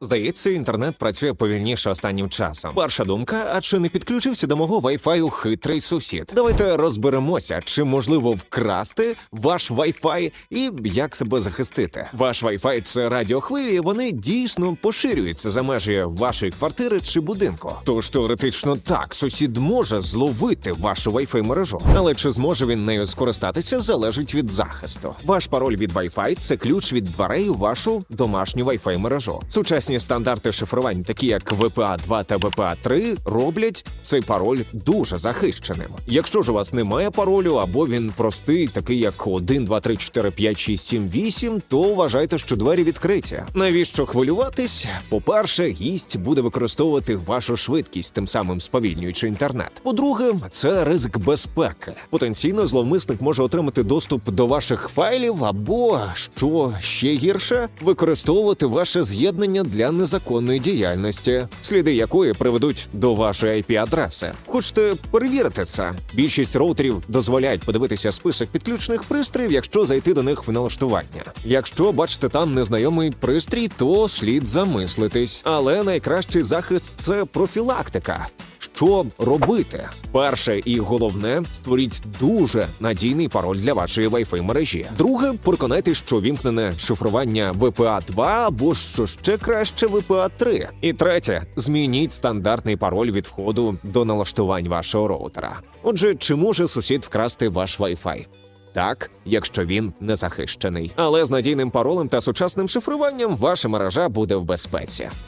Здається, інтернет працює повільніше останнім часом. Перша думка: а чи не підключився до мого Wi-Fi хитрий сусід? Давайте розберемося, чи можливо вкрасти ваш Wi-Fi і як себе захистити. Ваш Wi-Fi – це радіохвилі, вони дійсно поширюються за межі вашої квартири чи будинку. Тож теоретично так, сусід може зловити вашу Wi-Fi мережу, але чи зможе він нею скористатися, залежить від захисту. Ваш пароль від Wi-Fi – це ключ від дверей у вашу домашню Wi-Fi мережу. Стандарти шифрувань, такі як VPA 2 та VPA 3, роблять цей пароль дуже захищеним. Якщо ж у вас немає паролю, або він простий, такий як 1, 2, 3, 4, 5, 6, 7, 8, то вважайте, що двері відкриті. Навіщо хвилюватись? По-перше, гість буде використовувати вашу швидкість, тим самим сповільнюючи інтернет. По-друге, це ризик безпеки. Потенційно зловмисник може отримати доступ до ваших файлів, або що ще гірше, використовувати ваше з'єднання для незаконної діяльності, сліди якої приведуть до вашої IP-адреси. Хочете перевірити це? Більшість роутерів дозволяють подивитися список підключених пристроїв, якщо зайти до них в налаштування. Якщо бачите там незнайомий пристрій, то слід замислитись. Але найкращий захист це профілактика. Що робити? Перше і головне створіть дуже надійний пароль для вашої Wi-Fi мережі. Друге, переконайтесь, що вімкнене шифрування VPA 2 або що ще краще VPA 3. І третє, змініть стандартний пароль від входу до налаштувань вашого роутера. Отже, чи може сусід вкрасти ваш Wi-Fi? Так, якщо він не захищений. Але з надійним паролем та сучасним шифруванням ваша мережа буде в безпеці.